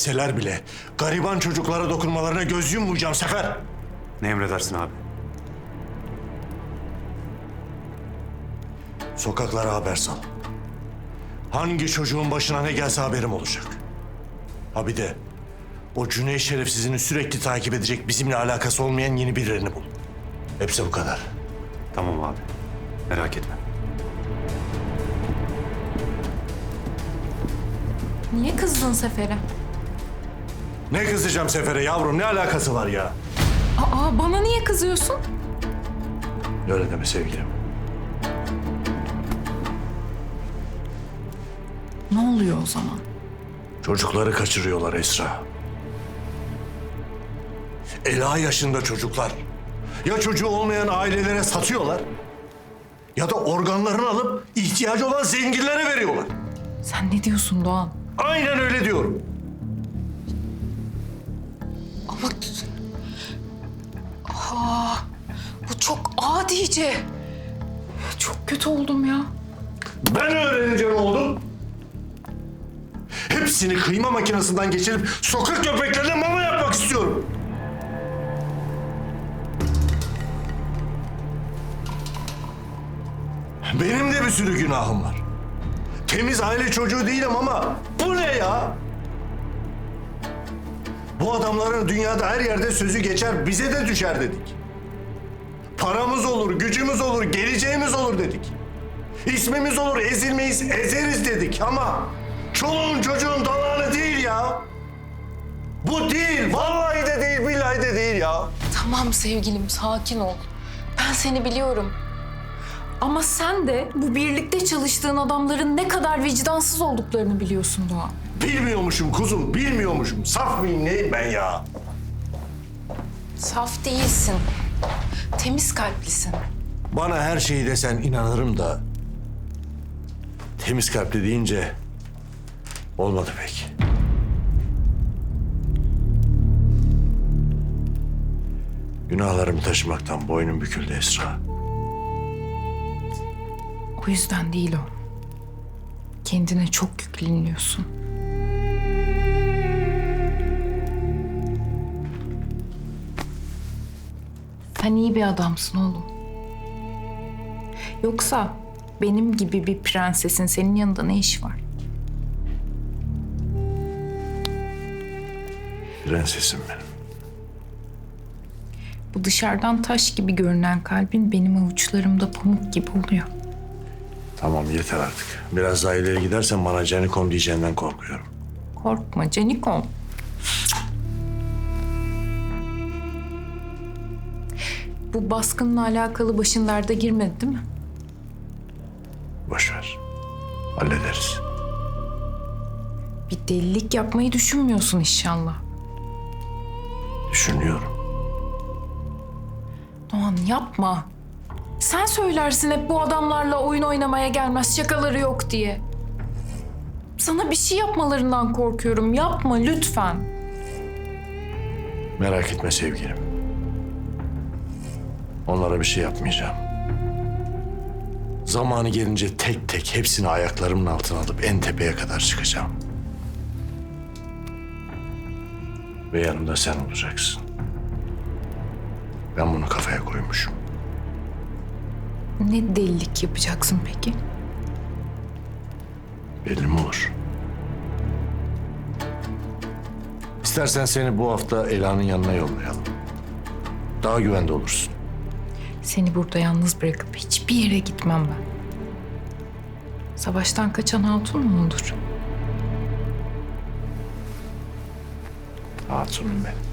etseler bile gariban çocuklara dokunmalarına göz yummayacağım Sefer. Ne emredersin abi? Sokaklara haber sal. Hangi çocuğun başına ne gelse haberim olacak. Ha bir de o Cüneyt şerefsizini sürekli takip edecek bizimle alakası olmayan yeni birilerini bul. Hepsi bu kadar. Tamam abi. Merak etme. Niye kızdın Sefer'e? Ne kızacağım Sefer'e yavrum ne alakası var ya? Aa bana niye kızıyorsun? Öyle deme sevgilim. Ne oluyor o zaman? Çocukları kaçırıyorlar Esra. Ela yaşında çocuklar. Ya çocuğu olmayan ailelere satıyorlar ya da organlarını alıp ihtiyacı olan zenginlere veriyorlar. Sen ne diyorsun Doğan? Aynen öyle diyorum. Ama... Aa, bu çok adice. Çok kötü oldum ya. Ben öğreneceğim oldum. Hepsini kıyma makinesinden geçirip sokak köpeklerine mama yapmak istiyorum. Benim de bir sürü günahım var. Temiz aile çocuğu değilim ama bu ne ya? Bu adamların dünyada her yerde sözü geçer, bize de düşer dedik. Paramız olur, gücümüz olur, geleceğimiz olur dedik. İsmimiz olur, ezilmeyiz, ezeriz dedik ama çoluğun çocuğun dalağını değil ya. Bu değil, vallahi de değil, billahi de değil ya. Tamam sevgilim sakin ol. Ben seni biliyorum. Ama sen de bu birlikte çalıştığın adamların ne kadar vicdansız olduklarını biliyorsun Doğan. Bilmiyormuşum kuzum, bilmiyormuşum. Saf mıyım neyim ben ya? Saf değilsin. Temiz kalplisin. Bana her şeyi desen inanırım da... ...temiz kalpli deyince... ...olmadı pek. Günahlarımı taşımaktan boynum büküldü Esra. O yüzden değil o. Kendine çok yükleniyorsun. Sen iyi bir adamsın oğlum. Yoksa benim gibi bir prensesin senin yanında ne işi var? Prensesim benim. Bu dışarıdan taş gibi görünen kalbin benim avuçlarımda pamuk gibi oluyor. Tamam yeter artık. Biraz daha ileri gidersen bana Canikom diyeceğinden korkuyorum. Korkma Canikom. Bu baskınla alakalı başın derde girmedi değil mi? Boş ver. Hallederiz. Bir delilik yapmayı düşünmüyorsun inşallah. Düşünüyorum. Doğan yapma. Sen söylersin hep bu adamlarla oyun oynamaya gelmez şakaları yok diye. Sana bir şey yapmalarından korkuyorum. Yapma lütfen. Merak etme sevgilim. Onlara bir şey yapmayacağım. Zamanı gelince tek tek hepsini ayaklarımın altına alıp en tepeye kadar çıkacağım. Ve yanımda sen olacaksın. Ben bunu kafaya koymuşum. Ne delilik yapacaksın peki? Belli mi olur? İstersen seni bu hafta Ela'nın yanına yollayalım. Daha güvende olursun. Seni burada yalnız bırakıp hiçbir yere gitmem ben. Savaştan kaçan hatun mu olur? Hatunum benim.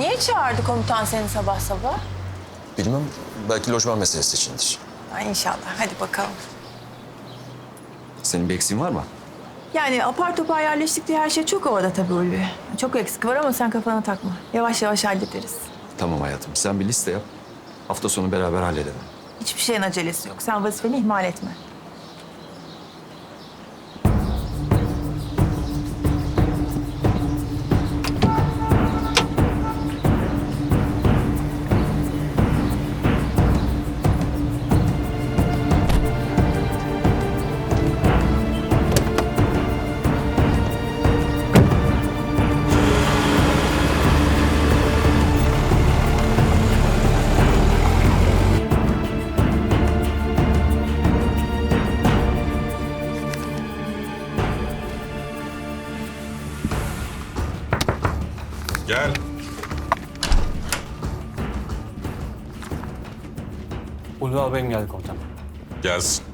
Niye çağırdı komutan seni sabah sabah? Bilmem. Belki lojman meselesi içindir. Ay inşallah. Hadi bakalım. Senin bir eksiğin var mı? Yani apar topar yerleştik diye her şey çok havada tabii Ulvi. Çok eksik var ama sen kafana takma. Yavaş yavaş hallederiz. Tamam hayatım. Sen bir liste yap. Hafta sonu beraber halledelim. Hiçbir şeyin acelesi yok. Sen vazifeni ihmal etme. Ulvi albayım geldi komutanım. Gelsin.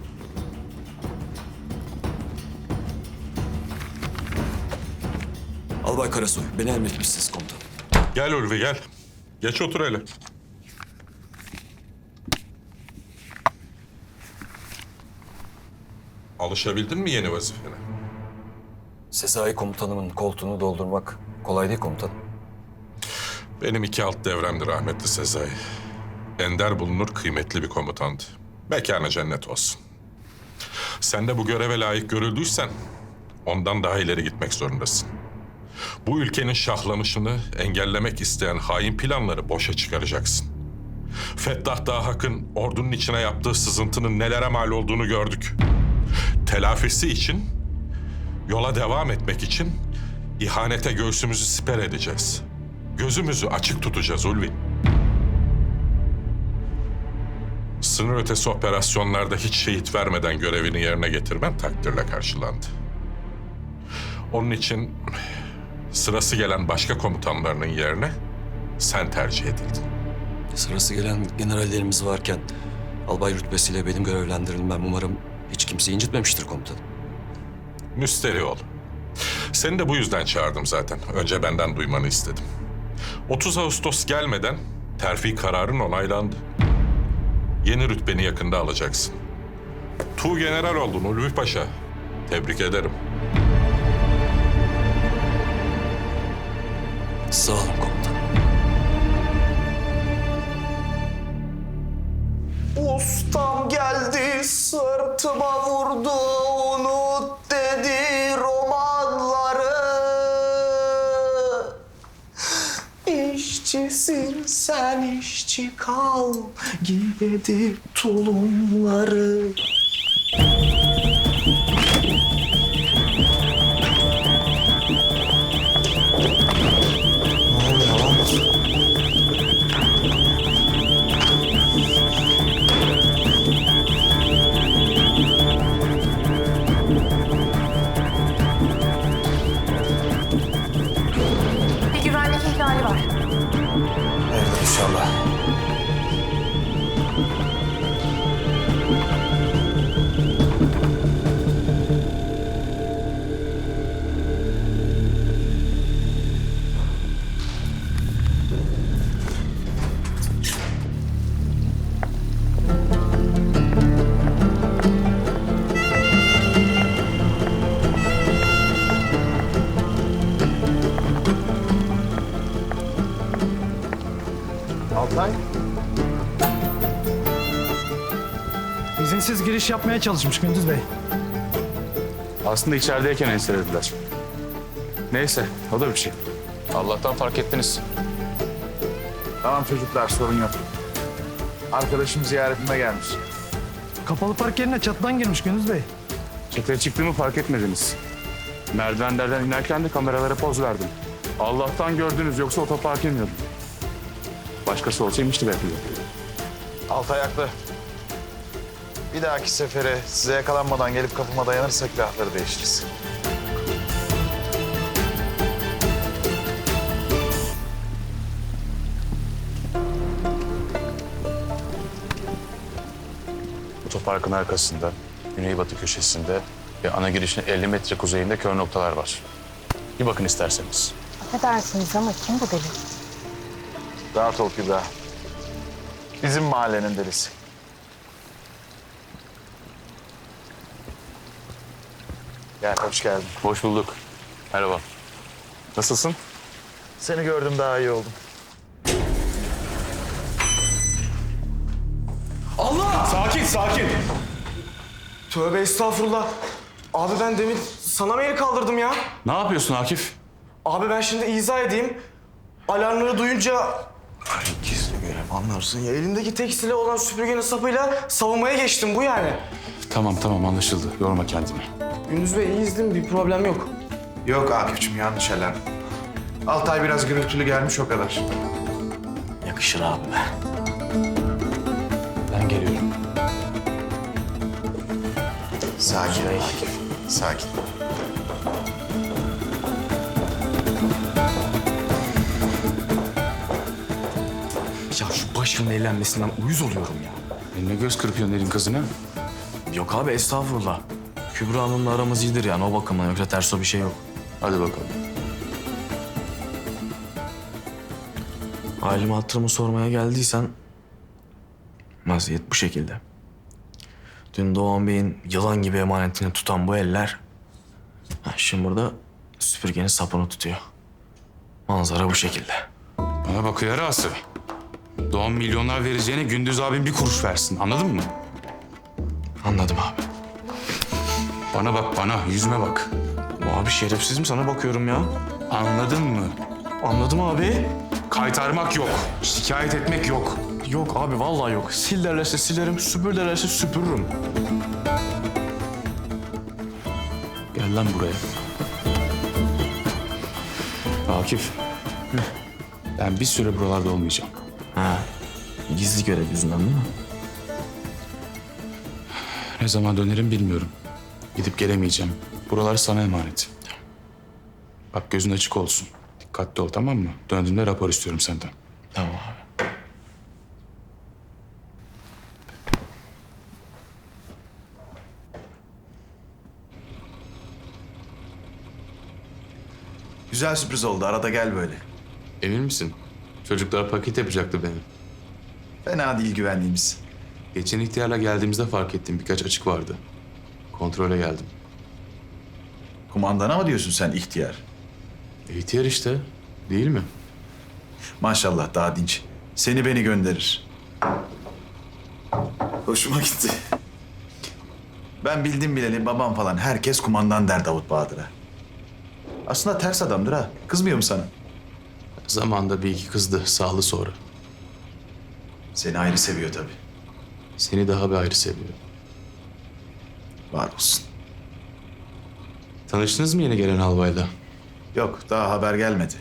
Albay Karasoy, beni emretmişsiniz komutanım. Gel Ulvi gel. Geç otur hele. Alışabildin mi yeni vazifene? Sezai komutanımın koltuğunu doldurmak kolay değil komutanım. Benim iki alt devremdi rahmetli Sezai. Ender bulunur kıymetli bir komutandı. Mekanı cennet olsun. Sen de bu göreve layık görüldüysen ondan daha ileri gitmek zorundasın. Bu ülkenin şahlanışını engellemek isteyen hain planları boşa çıkaracaksın. Fettah Dahak'ın ordunun içine yaptığı sızıntının nelere mal olduğunu gördük. Telafisi için, yola devam etmek için ihanete göğsümüzü siper edeceğiz. Gözümüzü açık tutacağız Ulvi. Sınır ötesi operasyonlarda hiç şehit vermeden görevini yerine getirmen takdirle karşılandı. Onun için sırası gelen başka komutanlarının yerine sen tercih edildin. Sırası gelen generallerimiz varken albay rütbesiyle benim görevlendirilmem umarım hiç kimseyi incitmemiştir komutanım. Müsteri ol. Seni de bu yüzden çağırdım zaten. Önce benden duymanı istedim. 30 Ağustos gelmeden terfi kararın onaylandı. Yeni rütbeni yakında alacaksın. Tu general oldun Ulvi Paşa. Tebrik ederim. Sağ olun komutanım. Ustam geldi sırtıma vurdu İşçisin sen işçi kal giy dedi tulumları İzinsiz giriş yapmaya çalışmış Gündüz Bey. Aslında içerideyken enselediler. Neyse, o da bir şey. Allah'tan fark ettiniz. Tamam çocuklar, sorun yok. Arkadaşım ziyaretime gelmiş. Kapalı park yerine çatıdan girmiş Gündüz Bey. Çatıya çıktığımı fark etmediniz. Merdivenlerden inerken de kameralara poz verdim. Allah'tan gördünüz, yoksa otoparka iniyordum. Başkası olsa inmişti belki de. Alt ayaklı. Bir dahaki sefere size yakalanmadan gelip kapıma dayanırsak silahları değişiriz. Otoparkın arkasında, güneybatı köşesinde ve ana girişin 50 metre kuzeyinde kör noktalar var. Bir bakın isterseniz. Affedersiniz ama kim bu deli? Rahat ol Kübra. Bizim mahallenin delisi. Gel, hoş geldin. Hoş bulduk. Merhaba. Nasılsın? Seni gördüm daha iyi oldum. Tövbe estağfurullah. Abi ben demin sana mı el kaldırdım ya? Ne yapıyorsun Akif? Abi ben şimdi izah edeyim. Alarmları duyunca Ay gizli görev anlarsın ya. elimdeki tek silah olan süpürgenin sapıyla savunmaya geçtim bu yani. Tamam tamam anlaşıldı. Yorma kendini. Gündüz Bey iyiyiz? Bir problem yok. Yok Akif'cim yanlış alarm. Altay biraz gürültülü gelmiş o kadar. Yakışır abi. Ben geliyorum. Sakin ol Akif. Sakin. Ya şu başının eğlenmesinden uyuz oluyorum ya. Eline göz kırpıyorsun elin kızına. Yok abi estağfurullah. Kübra Hanım'la aramız iyidir yani o bakımdan yoksa ters o bir şey yok. Hadi bakalım. Halimi hatırımı sormaya geldiysen vaziyet bu şekilde. Dün Doğan Bey'in yılan gibi emanetini tutan bu eller ha, şimdi burada süpürgenin sapını tutuyor. Manzara bu şekilde. Bana bak yarası. Doğan milyonlar vereceğine Gündüz abim bir kuruş versin. Anladın mı? Anladım abi. Bana bak bana. Yüzüme bak. Abi şerefsiz mi sana bakıyorum ya? Anladın mı? Anladım abi. Kaytarmak yok. Şikayet etmek yok. Yok abi vallahi yok. Sil derlerse silerim, süpür derlerse süpürürüm. Gel lan buraya. Akif. Ben bir süre buralarda olmayacağım. Ha. Gizli görev yüzünden değil mi? Ne zaman dönerim bilmiyorum. Gidip gelemeyeceğim. Buralar sana emanet. Bak gözün açık olsun. Dikkatli ol tamam mı? Döndüğümde rapor istiyorum senden. Tamam abi. Güzel sürpriz oldu. Arada gel böyle. Emin misin? Çocuklar paket yapacaktı benim. Fena değil güvenliğimiz. Geçen ihtiyarla geldiğimizde fark ettim. Birkaç açık vardı. Kontrole geldim. Kumandana mı diyorsun sen ihtiyar? İhtiyar işte. Değil mi? Maşallah daha dinç. Seni beni gönderir. Hoşuma gitti. Ben bildim bileli babam falan herkes kumandan der Davut Bahadır'a. Aslında ters adamdır ha. Kızmıyor mu sana? Zamanında bir iki kızdı. Sağlı sonra. Seni ayrı seviyor tabii. Seni daha bir ayrı seviyor. Var olsun. Tanıştınız mı yeni gelen albayla? Yok daha haber gelmedi.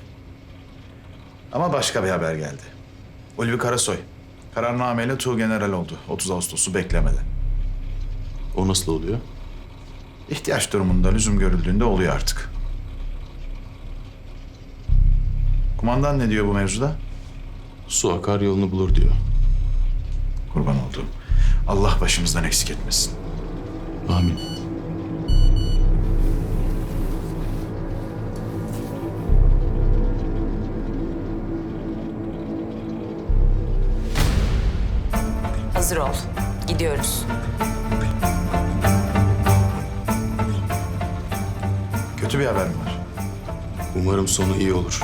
Ama başka bir haber geldi. Ulvi Karasoy. Kararnameyle Tuğ General oldu. 30 Ağustos'u beklemeden. O nasıl oluyor? İhtiyaç durumunda lüzum görüldüğünde oluyor artık. Kumandan ne diyor bu mevzuda? Su akar yolunu bulur diyor. Kurban olduğum. Allah başımızdan eksik etmesin. Amin. Hazır ol. Gidiyoruz. Kötü bir haber mi var? Umarım sonu iyi olur.